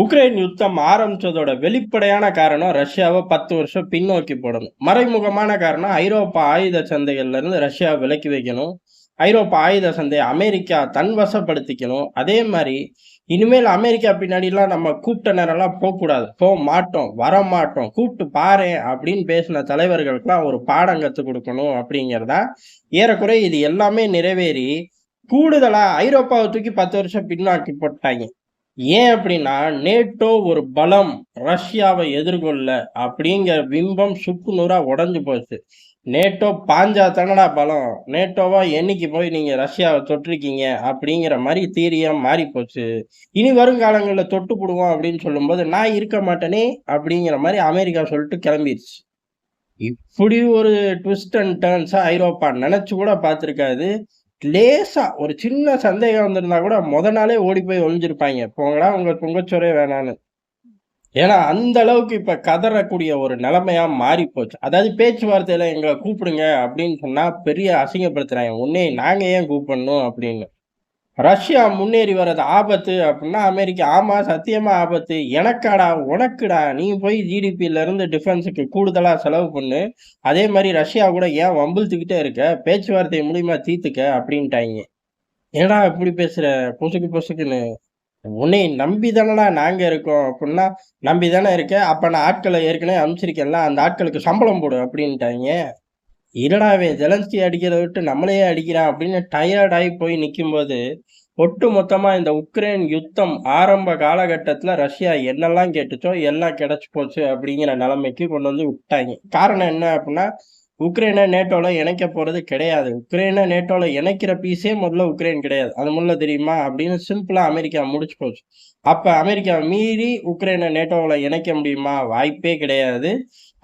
Ukraine யுத்தம் ஆரம்பிச்சதோட வெளிப்படையான காரணம் ரஷ்யாவை பத்து வருஷம் பின்னோக்கி போடணும். மறைமுகமான காரணம் ஐரோப்பா ஆயுத சந்தைகள்ல இருந்து ரஷ்யாவை விலக்கி வைக்கணும். ஐரோப்பா ஆயுத சந்தையை அமெரிக்கா தன்வசப்படுத்திக்கணும். அதே மாதிரி இனிமேல் அமெரிக்கா பின்னாடிலாம் நம்ம கூப்பிட்ட நேரம்லாம் போகக்கூடாது. போக மாட்டோம் வர மாட்டோம் கூப்பிட்டு பாரு அப்படின்னு பேசின தலைவர்களுக்கெல்லாம் ஒரு பாடம் கற்றுக் கொடுக்கணும் அப்படிங்கிறதா ஏறக்குறைய இது எல்லாமே நிறைவேறி கூடுதலாக ஐரோப்பாவை தூக்கி பத்து வருஷம் பின்னாக்கி போட்டாங்க. ஏன் அப்படின்னா நேட்டோ ஒரு பலம் ரஷ்யாவை எதிர்கொள்ள அப்படிங்கிற பிம்பம் சுக்கு நூறா உடஞ்சு போச்சு. நேட்டோ பாஞ்சா தானடா பலம். நேட்டோவா என்னைக்கு போய் நீங்க ரஷ்யாவை தொட்டிருக்கீங்க அப்படிங்கிற மாதிரி தீரியா மாறி போச்சு இனி வருங்காலங்களில் தொட்டு போடுவோம் அப்படின்னு சொல்லும்போது நான் இருக்க மாட்டேனே அப்படிங்கிற மாதிரி அமெரிக்கா சொல்லிட்டு கிளம்பிடுச்சு இப்படி ஒரு ட்விஸ்ட் அண்ட் டேர்ன்ஸாக ஐரோப்பா நினச்சி கூட பார்த்துருக்காது. லேசாக ஒரு சின்ன சந்தேகம் வந்திருந்தா கூட முத நாளே ஓடி போய் ஒளிஞ்சிருப்பாங்க. போங்கடா உங்க பொங்கச்சோரே வேணான்னு. ஏன்னா அந்த அளவுக்கு இப்ப கதறக்கூடிய ஒரு நிலைமையா மாறி போச்சு அதாவது பேச்சுவார்த்தையில எங்களை கூப்பிடுங்க அப்படின்னு சொன்னா பெரிய அசிங்கப்படுத்துறாங்க. உன்னே நாங்க ஏன் கூப்பிடணும் அப்படின்னு. ரஷ்யா முன்னேறி வர்றது ஆபத்து அப்படின்னா அமெரிக்கா ஆமாம் சத்தியமாக ஆபத்து. எனக்காடா உனக்குடா நீ போய் ஜிடிபியிலேருந்து இருந்து டிஃபென்ஸுக்கு கூடுதலாக செலவு பண்ணு. அதே மாதிரி ரஷ்யா கூட ஏன் வம்பிழுத்துக்கிட்டே இருக்க? பேச்சுவார்த்தை மூலிமா தீர்த்துக்க அப்படின்ட்டாங்க ஏடா இப்படி பேசுகிற பொசுக்கு பொசுக்குன்னு. உன்னை நம்பி தானடா நாங்கள் இருக்கோம் அப்படின்னா நம்பி தானே இருக்க? அப்போ நான் ஆட்களை ஏற்கனவே அனுப்பிச்சிருக்கேன்ல அந்த ஆட்களுக்கு சம்பளம் போடு அப்படின்ட்டாங்க இரடாவே ஜெலன்ஸ்கி அடிக்கிறத விட்டு நம்மளையே அடிக்கிறான் அப்படின்னு டயர்டாகி போய் நிற்கும்போது ஒட்டு மொத்தமாக இந்த உக்ரைன் யுத்தம் ஆரம்ப காலகட்டத்தில் ரஷ்யா என்னெல்லாம் கேட்டுச்சோ எல்லாம் கிடச்சி போச்சு அப்படிங்கிற நிலைமைக்கு கொண்டு வந்து விட்டாங்க. காரணம் என்ன அப்படின்னா உக்ரைனை நேட்டோவில் இணைக்க போகிறது கிடையாது. உக்ரைனை நேட்டோவில் இணைக்கிற பீஸே முதல்ல உக்ரைன் கிடையாது. அது முதல்ல தெரியுமா அப்படின்னு சிம்பிளாக அமெரிக்கா முடிச்சு போச்சு. அப்போ அமெரிக்கா மீறி உக்ரைனை நேட்டோவில் இணைக்க முடியுமா? வாய்ப்பே கிடையாது.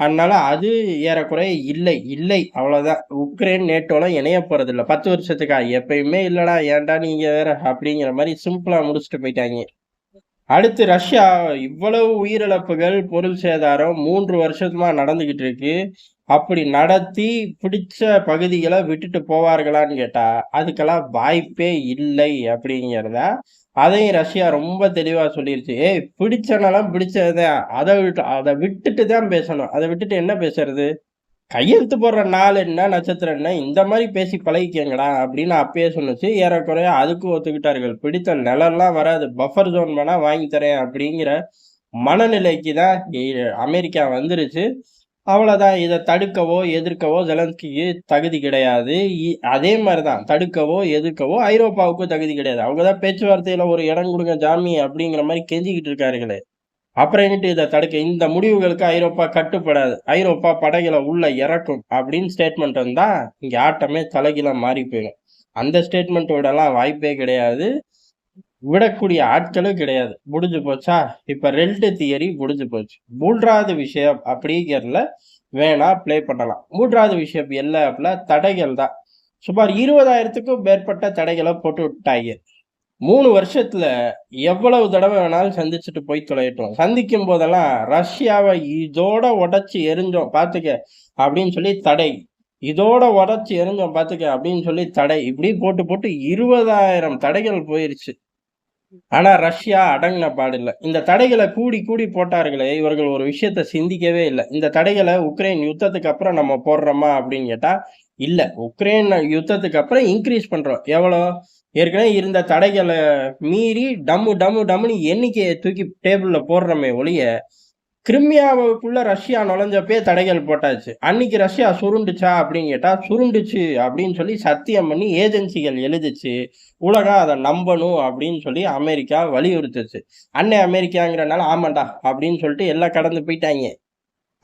அதனால அது ஏறக்குறைய இல்லை இல்லை. அவ்வளோதான் உக்ரைன் நேட்டோலாம் இணைய போகிறதில்ல இல்லை பத்து வருஷத்துக்கா? எப்பயுமே இல்லைடா ஏன்டா நீங்க வேற? அப்படிங்கிற மாதிரி சிம்பிளாக முடிச்சுட்டு போயிட்டாங்க. அடுத்து ரஷ்யா இவ்வளவு உயிரிழப்புகள் பொருள் சேதாரம் மூன்று வருஷமா நடந்துகிட்டு இருக்கு அப்படி நடத்தி பிடிச்ச பகுதிகளை விட்டுட்டு போவார்களான்னு கேட்டா அதுக்கெல்லாம் வாய்ப்பே இல்லை அப்படிங்கிறத அதையும் ரஷ்யா ரொம்ப தெளிவா சொல்லிருச்சு. ஏய் பிடிச்சனாலும் பிடிச்சதுதான் அதை விட்டு அதை விட்டுட்டு தான் பேசணும். அதை விட்டுட்டு என்ன பேசுறது? கையெழுத்து போடுற நாள் என்ன நட்சத்திரம் என்ன இந்த மாதிரி பேசி பழகிக்கங்கடா அப்படின்னு அப்பயே சொன்னுச்சு. ஏறக்குறைய அதுக்கும் ஒத்துக்கிட்டார்கள். பிடித்த நிலம்லாம் வராது. பஃபர் ஜோன் வேணா வாங்கி தரேன் அப்படிங்கிற மனநிலைக்கு தான் அமெரிக்கா வந்துருச்சு. அவ்வளோதான் இதை தடுக்கவோ எதிர்க்கவோ ஜெலன்ஸ்கிக்கு தகுதி கிடையாது. இ- அதே மாதிரிதான். தடுக்கவோ எதிர்க்கவோ ஐரோப்பாவுக்கும் தகுதி கிடையாது. அவங்க தான் பேச்சுவார்த்தையில் ஒரு இடம் கொடுங்க ஜாமி அப்படிங்கிற மாதிரி கெஞ்சிக்கிட்டு இருக்காருங்களே அப்புறம் எங்கிட்டு இதை தடுக்க? இந்த முடிவுகளுக்கு ஐரோப்பா கட்டுப்படாது. ஐரோப்பா படைகளை உள்ள இறக்கும் அப்படின்னு ஸ்டேட்மெண்ட் வந்தா இங்க ஆட்டமே தலைகீழ மாறி போயிடும். அந்த ஸ்டேட்மெண்ட்டோடலாம் வாய்ப்பே கிடையாது. விடக்கூடிய ஆட்களும் கிடையாது. முடிஞ்சு போச்சா? இப்ப ரெண்டு தியரி முடிஞ்சு போச்சு. மூன்றாவது விஷயம் அப்படிங்கிறதுல வேணா ப்ளே பண்ணலாம். மூன்றாவது விஷயம் என்ன அப்படின்னா தடைகள் தான். சுமார் இருபதாயிரத்துக்கும் மேற்பட்ட தடைகளை போட்டு விட்டாங்க. மூணு வருஷத்துல எவ்வளவு தடவை வேணாலும் சந்திச்சுட்டு போய் தொலையட்டும். சந்திக்கும் போதெல்லாம் ரஷ்யாவை இதோட உடச்சி எரிஞ்சோம் பாத்துக்க அப்படின்னு சொல்லி தடை. இதோட உடச்சி எரிஞ்சோம் பாத்துக்க அப்படின்னு சொல்லி தடை. இப்படி போட்டு போட்டு இருபதாயிரம் தடைகள் போயிருச்சு. ஆனா ரஷ்யா அடங்கின பாடில்லை. இந்த தடைகளை கூடி கூடி போட்டார்களே இவர்கள் ஒரு விஷயத்த சிந்திக்கவே இல்லை. இந்த தடைகளை உக்ரைன் யுத்தத்துக்கு அப்புறம் நம்ம போடுறோமா அப்படின்னு கேட்டா இல்ல. உக்ரைன் யுத்தத்துக்கு அப்புறம் இன்க்ரீஸ் பண்றோம். எவ்வளோ? ஏற்கனவே இருந்த தடைகளை மீறி டம்மு டம்மு டம்முன்னு எண்ணிக்கையை தூக்கி டேபிளில் போடுறோமே ஒழிய கிரிமியாவுக்குள்ள ரஷ்யா நுழைஞ்சப்பே தடைகள் போட்டாச்சு. அன்னைக்கு ரஷ்யா சுருண்டுச்சா அப்படின்னு கேட்டால் சுருண்டுச்சு அப்படின்னு சொல்லி சத்தியம் பண்ணி ஏஜென்சிகள் எழுதிச்சு உலகம் அதை நம்பணும் அப்படின்னு சொல்லி அமெரிக்கா வலியுறுத்துச்சு. அன்னை அமெரிக்காங்கிறனால ஆமாண்டா அப்படின்னு சொல்லிட்டு எல்லாம் கடந்து போயிட்டாங்க.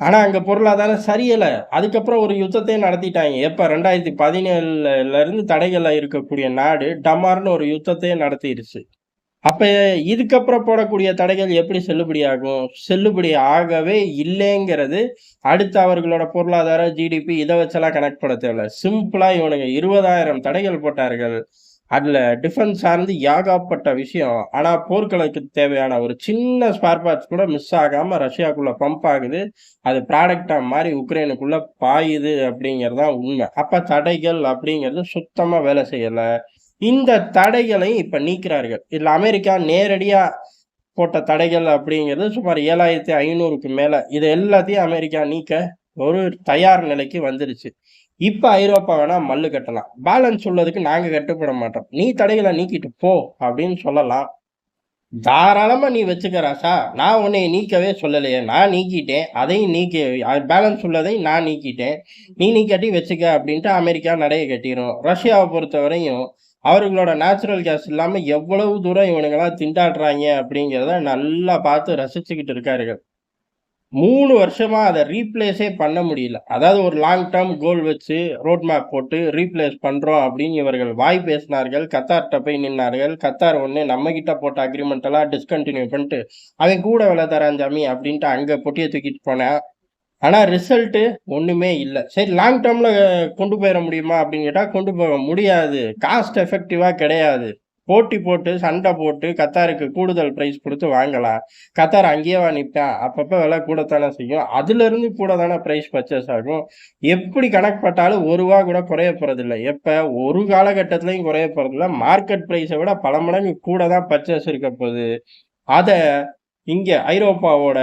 ஆனால் அங்கே பொருளாதாரம் சரியில்லை. அதுக்கப்புறம் ஒரு யுத்தத்தையே நடத்திட்டாங்க. எப்போ? ரெண்டாயிரத்தி பதினேழுலேருந்து தடைகளாக இருக்கக்கூடிய நாடு டமார்னு ஒரு யுத்தத்தையே நடத்திடுச்சு. அப்போ இதுக்கப்புறம் போடக்கூடிய தடைகள் எப்படி செல்லுபடியாகும் செல்லுபடி ஆகவே இல்லைங்கிறது அடுத்து அவர்களோட பொருளாதார ஜிடிபி இதை வச்செல்லாம் கனெக்ட் பண்ண தேவையில்ல. சிம்பிளாக இவனுங்க இருபதாயிரம் தடைகள் போட்டார்கள். அதில் டிஃபென்ஸ் சார்ந்து யாகாப்பட்ட விஷயம். ஆனால் போர்க்களத்துக்கு தேவையான ஒரு சின்ன ஸ்பார் பார்ட்ஸ் கூட மிஸ் ஆகாமல் ரஷ்யாக்குள்ளே பம்ப் ஆகுது. அது ப்ராடக்டாக மாதிரி உக்ரைனுக்குள்ளே பாயுது அப்படிங்கிறது தான் உண்மை. அப்போ தடைகள் அப்படிங்கிறது சுத்தமாக வேலை செய்யலை. இந்த தடைகளையும் இப்போ நீக்கிறார்கள். இதில் அமெரிக்கா நேரடியாக போட்ட தடைகள் அப்படிங்கிறது சுமார் ஏழாயிரத்தி ஐநூறுக்கு மேலே. இது எல்லாத்தையும் அமெரிக்கா நீக்க ஒரு தயார் நிலைக்கு வந்துருச்சு. இப்போ ஐரோப்பா வேணா மல்லு கட்டலாம். பேலன்ஸ் உள்ளதுக்கு நாங்கள் கட்டுப்பட மாட்டோம். நீ தடைகளை நீக்கிட்டு போ அப்படின்னு சொல்லலாம். தாராளமாக நீ வச்சுக்கிறாசா நான் உன்னை நீக்கவே சொல்லலையே. நான் நீக்கிட்டேன். அதையும் நீக்கி பேலன்ஸ் உள்ளதை நான் நீக்கிட்டேன். நீ நீக்கட்டி வச்சுக்க அப்படின்ட்டு அமெரிக்கா நடைய கட்டிடும் ரஷ்யாவை பொறுத்தவரையும் அவர்களோட நேச்சுரல் கேஸ் இல்லாமல் எவ்வளவு தூரம் இவனுங்கெல்லாம் திண்டாடுறாங்க அப்படிங்கிறத நல்லா பார்த்து ரசிச்சுக்கிட்டு இருக்காருகள். மூணு வருஷமா அதை ரீப்ளேஸே பண்ண முடியல. அதாவது ஒரு லாங் டேர்ம் கோல் வச்சு ரோட் மேப் போட்டு ரீப்ளேஸ் பண்றோம் அப்படின்னு இவர்கள் வாய் பேசினார்கள் கத்தார்கிட்ட போய் நின்னார்கள் கத்தார் ஒன்று நம்ம கிட்ட போட்ட அக்ரிமெண்ட் எல்லாம் டிஸ்கண்டினியூ பண்ணிட்டு அவன் கூட விலை தரான் ஜாமி அப்படின்ட்டு அங்க பொட்டியை தூக்கிட்டு போனேன் ஆனால் ரிசல்ட்டு ஒன்றுமே இல்லை. சரி லாங் டேர்மில் கொண்டு போயிட முடியுமா அப்படின்னு கேட்டால் கொண்டு போக முடியாது. காஸ்ட் எஃபெக்டிவாக கிடையாது. போட்டி போட்டு சண்டை போட்டு கத்தாருக்கு கூடுதல் ப்ரைஸ் கொடுத்து வாங்கலாம். கத்தார் அங்கேயே நிற்பேன் அப்பப்போ விலை கூடத்தானே செய்யும். அதுலேருந்து கூட தானே ப்ரைஸ் பர்ச்சேஸ் ஆகும். எப்படி கணக்குப்பட்டாலும் ஒரு ரூபா கூட குறைய போகிறதில்ல எப்போ? ஒரு காலகட்டத்துலையும் குறைய போகிறதில்ல மார்க்கெட் ப்ரைஸை விட பல மடங்கு கூட தான் பர்ச்சேஸ் இருக்க போகுது. அதை இங்கே ஐரோப்பாவோட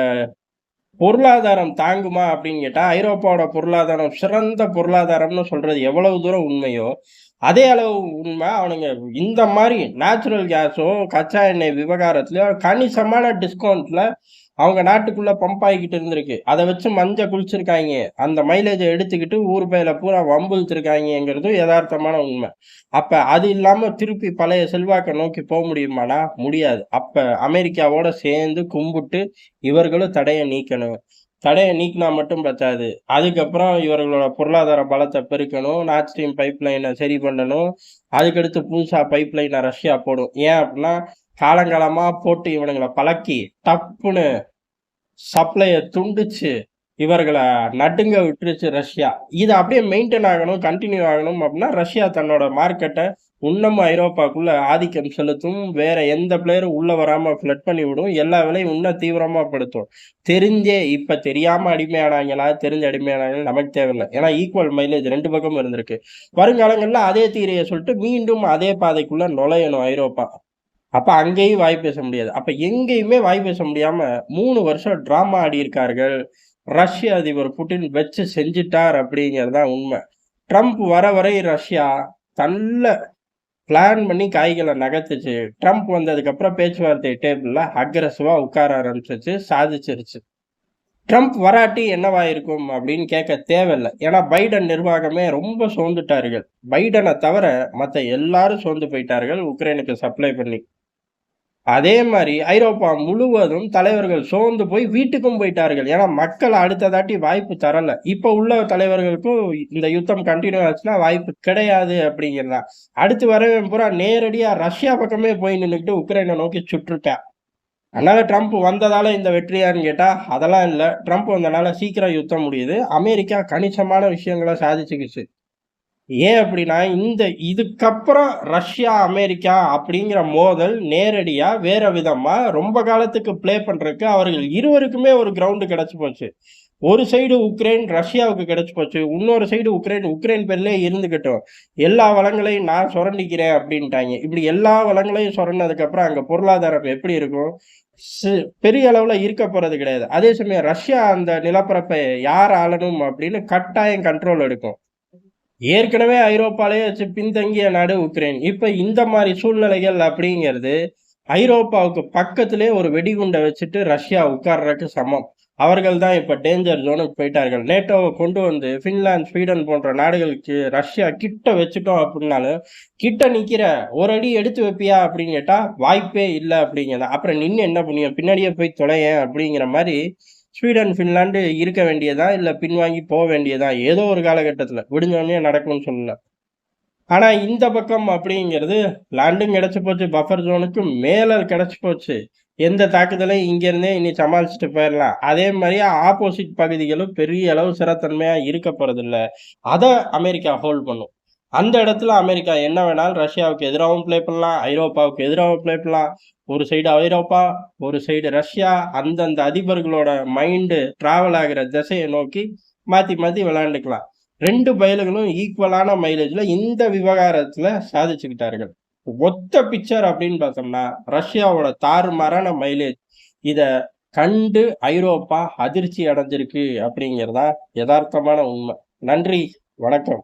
பொருளாதாரம் தாங்குமா அப்படின்னு கேட்டா ஐரோப்பாவோட பொருளாதாரம் சிறந்த பொருளாதாரம்னு சொல்றது எவ்வளவு தூரம் உண்மையோ அதே அளவு உண்மை அவனுங்க இந்த மாதிரி நேச்சுரல் கேஸும் கச்சா எண்ணெய் விவகாரத்துலயும் கணிசமான டிஸ்கவுண்ட்ல அவங்க நாட்டுக்குள்ளே பம்ப் ஆகிக்கிட்டு இருந்திருக்கு. அதை வச்சு மஞ்சள் குளிச்சிருக்காங்க. அந்த மைலேஜை எடுத்துக்கிட்டு ஊர் பயில பூரா வம்புழுத்திருக்காங்கிறதும் யதார்த்தமான உண்மை. அப்போ அது இல்லாமல் திருப்பி பழைய செல்வாக்கை நோக்கி போக முடியுமானா முடியாது. அப்போ அமெரிக்காவோட சேர்ந்து கும்பிட்டு இவர்களும் தடையை நீக்கணும். தடையை நீக்கினா மட்டும் பத்தாது. அதுக்கப்புறம் இவர்களோட பொருளாதார பலத்தை பெருக்கணும். நார்த் ஸ்ட்ரீம் பைப் லைனை சரி பண்ணணும். அதுக்கடுத்து புதுசா பைப் லைனை ரஷ்யா போடும். ஏன் அப்படின்னா காலங்காலமாக போட்டு இவனுங்களை பழக்கி டப்புன்னு சப்ளையை துண்டிச்சு இவர்களை நடுங்க விட்டுருச்சு ரஷ்யா. இது அப்படியே மெயின்டைன் ஆகணும் கண்டினியூ ஆகணும் அப்படின்னா ரஷ்யா தன்னோட மார்க்கெட்டை இன்னமும் ஐரோப்பாக்குள்ள ஆதிக்கம் செலுத்தும். வேற எந்த பிளேயரும் உள்ள வராம ஃபிளட் பண்ணி விடும். எல்லா விலையும் இன்னும் தீவிரமா படுத்தும். தெரிஞ்சே இப்ப தெரியாம அடிமையானாங்களா? தெரிஞ்ச அடிமையானாங்களா? நமக்கு தேவையில்லை. ஏன்னா ஈக்குவல் மைலேஜ் ரெண்டு பக்கமும் இருந்திருக்கு. வருங்காலங்கள்ல அதே தீரையை சொல்லிட்டு மீண்டும் அதே பாதைக்குள்ள நுழையணும் ஐரோப்பா. அப்போ அங்கேயும் வாய் பேச முடியாது. அப்போ எங்கேயுமே வாய் பேச முடியாமல் மூணு வருஷம் ட்ராமா ஆடியிருக்கார்கள் ரஷ்ய அதிபர் புட்டின் வச்சு செஞ்சிட்டார் அப்படிங்கறதுதான் உண்மை. ட்ரம்ப் வர வரை ரஷ்யா நல்ல பிளான் பண்ணி காய்களை நகர்த்துச்சு. ட்ரம்ப் வந்ததுக்கப்புறம் பேச்சுவார்த்தை டேபிளில் அக்ரஸிவாக உட்கார ஆரம்பிச்சிச்சு சாதிச்சிருச்சு. ட்ரம்ப் வராட்டி என்னவாயிருக்கும் அப்படின்னு கேட்க தேவையில்லை. ஏன்னா பைடன் நிர்வாகமே ரொம்ப சோர்ந்துட்டார்கள். பைடனை தவிர மற்ற எல்லாரும் சோர்ந்து போயிட்டார்கள். உக்ரைனுக்கு சப்ளை பண்ணி அதே மாதிரி ஐரோப்பா முழுவதும் தலைவர்கள் சோர்ந்து போய் வீட்டுக்கும் போயிட்டார்கள். ஏன்னா மக்கள் அடுத்ததாட்டி வாய்ப்பு தரல. இப்ப உள்ள தலைவர்களுக்கும் இந்த யுத்தம் கண்டினியூ ஆச்சுன்னா வாய்ப்பு கிடையாது அப்படிங்கிறதா. அடுத்து வரவே பூரா நேரடியா ரஷ்யா பக்கமே போய் நின்றுக்கிட்டு உக்ரைனை நோக்கி சுற்றுட்டேன் அதனால ட்ரம்ப் வந்ததால இந்த வெற்றியான்னு கேட்டா அதெல்லாம் இல்லை. ட்ரம்ப் வந்தனால சீக்கிரம் யுத்தம் முடியுது. அமெரிக்கா கணிசமான விஷயங்களை சாதிச்சுக்கிச்சு. ஏன் அப்படின்னா இந்த இதுக்கப்புறம் ரஷ்யா அமெரிக்கா அப்படிங்கிற மோதல் நேரடியாக வேற விதமாக ரொம்ப காலத்துக்கு ப்ளே பண்ணுறதுக்கு அவர்கள் இருவருக்குமே ஒரு கிரவுண்டு கிடச்சி போச்சு. ஒரு சைடு உக்ரைன் ரஷ்யாவுக்கு கிடச்சி போச்சு. இன்னொரு சைடு உக்ரைன் உக்ரைன் பேர்லேயே இருந்துக்கிட்டோம் எல்லா வளங்களையும் நான் சுரண்டிக்கிறேன் அப்படின்ட்டாங்க. இப்படி எல்லா வளங்களையும் சுரண்டதுக்கப்புறம் அங்கே பொருளாதாரம் எப்படி இருக்கும்? பெரிய அளவில் இருக்க போகிறது கிடையாது. அதே சமயம் ரஷ்யா அந்த நிலப்பரப்பை யார் ஆளணும் அப்படின்னு கட்டாயம் கண்ட்ரோல் எடுக்கும். ஏற்கனவே ஐரோப்பாலேயே வச்சு பின்தங்கிய நாடு உக்ரைன். இப்போ இந்த மாதிரி சூழ்நிலைகள் அப்படிங்கிறது ஐரோப்பாவுக்கு பக்கத்திலே ஒரு வெடிகுண்டை வச்சுட்டு ரஷ்யா உட்கார்றதுக்கு சமம். அவர்கள் தான் இப்போ டேஞ்சர் ஜோனுக்கு போயிட்டார்கள். நேட்டோவை கொண்டு வந்து ஃபின்லாந்து ஸ்வீடன் போன்ற நாடுகளுக்கு ரஷ்யா கிட்ட வச்சுட்டோம் அப்படின்னாலும் கிட்ட நிற்கிற ஒரு அடி எடுத்து வைப்பியா அப்படின்னு கேட்டால் வாய்ப்பே இல்லை அப்படிங்கிறத. அப்புறம் நின்று என்ன பண்ணியும்? பின்னாடியே போய் தொலையேன் அப்படிங்கிற மாதிரி ஸ்வீடன் ஃபின்லாண்டு இருக்க வேண்டியதா? இல்லை பின்வாங்கி போக வேண்டியதா? ஏதோ ஒரு காலகட்டத்தில். விடுஞ்சோடனே நடக்கும்னு சொல்லல ஆனால் இந்த பக்கம் அப்படிங்கிறது லேண்டும் கிடச்சி போச்சு பஃபர் ஜோனுக்கு மேலே கிடச்சி போச்சு. எந்த தாக்குதலையும் இங்கேருந்தே இனி சமாளிச்சுட்டு போயிடலாம். அதே மாதிரியே ஆப்போசிட் பகுதிகளும் பெரிய அளவு சிறத்தன்மையாக இருக்க போகிறதில்ல அதை அமெரிக்கா ஹோல்ட் பண்ணும். அந்த இடத்துல அமெரிக்கா என்ன வேணாலும் ரஷ்யாவுக்கு எதிராகவும் ப்ளே பண்ணலாம். ஐரோப்பாவுக்கு எதிராகவும் ப்ளே பண்ணலாம். ஒரு சைடு ஐரோப்பா ஒரு சைடு ரஷ்யா. அந்தந்த அதிபர்களோட மைண்டு டிராவல் ஆகிற திசையை நோக்கி மாற்றி மாற்றி விளையாண்டுக்கலாம். ரெண்டு பயல்களும் ஈக்குவலான மைலேஜில் இந்த விவகாரத்தில் சாதிச்சுக்கிட்டார்கள். ஒத்த பிக்சர் அப்படின்னு பார்த்தோம்னா ரஷ்யாவோட தாறுமாறான மைலேஜ் இதை கண்டு ஐரோப்பா அதிர்ச்சி அடைஞ்சிருக்கு அப்படிங்கிறதா யதார்த்தமான உண்மை. நன்றி வணக்கம்.